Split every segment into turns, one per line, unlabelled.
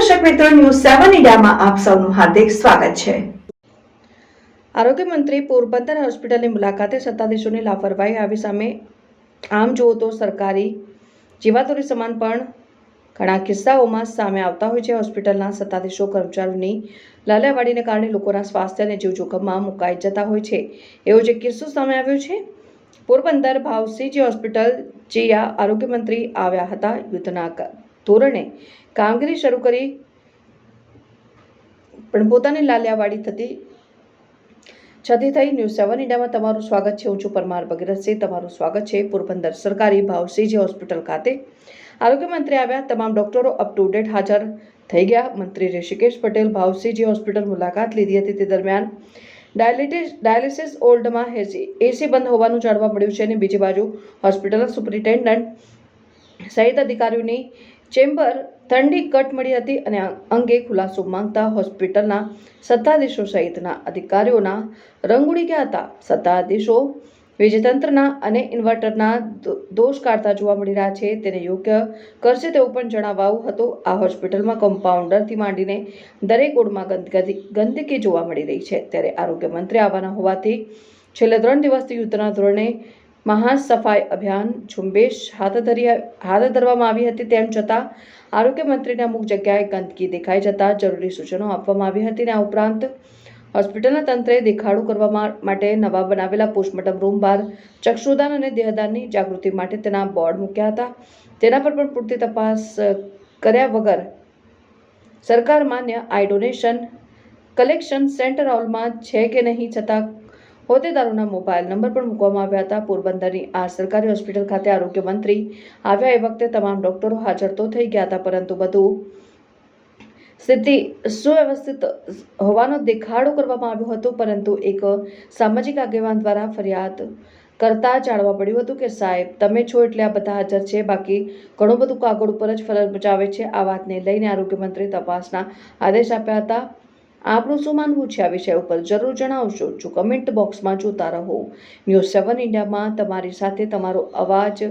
મિત્રો ન્યૂઝ સેવન ઇન્ડિયામાં આપ સૌનું હાર્દિક સ્વાગત છે.
આરોગ્ય મંત્રી પોરબંદર હોસ્પિટલની મુલાકાતે સત્તાધીશોની લાપરવાહી આવી સામે આમ જુઓ તો સરકારી જીવાતોની સમાન પણ ઘણા કિસ્સાઓમાં સામે આવતા હોય છે. હોસ્પિટલના સત્તાધીશો, કર્મચારીઓની લાલાવાડીને કારણે લોકોના સ્વાસ્થ્ય અને જીવ જોખમમાં મુકાઈ જતા હોય છે. એવો જે કિસ્સો સામે આવ્યો છે. પોરબંદર ભાવસીજી હોસ્પિટલ જે આરોગ્ય મંત્રી આવ્યા હતા યુદ્ધના ધોરણે કામગીરી શરૂ કરી. પણ પોતાની લાલિયાવાડી થતી છતી થઈ ન્યૂઝ સેવન ઇન્ડિયામાં તમારું સ્વાગત છે. હું છું પરમાર ભગીરથસિંહ તમારું સ્વાગત છે. પોરબંદર સરકારી ભાવસીજી હોસ્પિટલ ખાતે આરોગ્ય મંત્રી આવ્યા. તમામ ડોક્ટરો અપ ટુ ડેટ હાજર થઈ ગયા. મંત્રી ઋષિકેશ પટેલ ભાવસીજી હોસ્પિટલ મુલાકાત લીધી હતી. તે દરમિયાન ડાયાલિટિસ, ડાયાલિસિસ ઓલ્ડમાં એસી એસી બંધ હોવાનું જાણવા મળ્યું છે. અને બીજી બાજુ હોસ્પિટલના સુપરિન્ટેન્ડન્ટ સહિત અધિકારીઓની ચેમ્બર ઠંડી કટ મળી હતી અને અંગે ખુલાસો માંગતા હોસ્પિટલના સત્તાધીશો સહિતના અધિકારીઓના રંગોળી ગયા હતા. સત્તાધીશો વીજતંત્રના અને ઇન્વર્ટરના દોષ કાઢતા જોવા મળી રહ્યા છે. તેને યોગ્ય કરશે તેવું પણ જણાવાયું હતું. આ હોસ્પિટલમાં કમ્પાઉન્ડરથી માંડીને દરેક ઓડમાં ગંદકી ગંદકી જોવા મળી રહી છે. ત્યારે આરોગ્ય મંત્રી આવવાના હોવાથી છેલ્લા ત્રણ દિવસથી યુદ્ધના ધોરણે મહા સફાઈ અભિયાન ઝુંબેશ હાથ ધરી હાથ ધરવામાં આવી હતી તેમ છતાં આરોગ્ય મંત્રીને અમુક જગ્યાએ ગંદકી દેખાઈ જતા જરૂરી સૂચનો આપવામાં આવી હતી અને આ ઉપરાંત હોસ્પિટલના તંત્રે દેખાડો કરવા માટે નવા બનાવેલા પોસ્ટમોર્ટમ રૂમ બહાર ચક્ષુદાન અને દેહદાનની જાગૃતિ માટે તેના બોર્ડ મૂક્યા હતા. તેના પર પણ પૂરતી તપાસ કર્યા વગર સરકાર માન્ય આઈ ડોનેશન કલેક્શન સેન્ટર હોલમાં છે કે નહીં છતાં હોદ્દેદારોના મોબાઈલ નંબર પણ મૂકવામાં આવ્યા હતા. પોરબંદરની આ સરકારી હોસ્પિટલ ખાતે આરોગ્ય મંત્રી આવ્યા એ વખતે તમામ ડોક્ટરો હાજર તો થઈ ગયા હતા, પરંતુ બધું સ્થિતિ સુવ્યવસ્થિત હોવાનો દેખાડો કરવામાં આવ્યો હતો, પરંતુ એક સામાજિક આગેવાન દ્વારા ફરિયાદ કરતા જાણવા મળ્યું હતું કે, સાહેબ, તમે છો એટલે આ બધા હાજર છે, બાકી ઘણું બધું કાગળ ઉપર જ ફરજ બજાવે છે. આ વાતને લઈને આરોગ્ય મંત્રી તપાસના આદેશ આપ્યા હતા. આપણું શું માનવું છે આ વિષય ઉપર જરૂર જણાવશો. જો કમેન્ટ બોક્સમાં જોતા રહો. ન્યૂઝ સેવન ઇન્ડિયામાં તમારી સાથે તમારો અવાજ.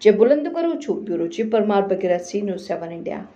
જે બુલંદ કરું છું, bureau chief Parmar Bhagirathsinh news seven India.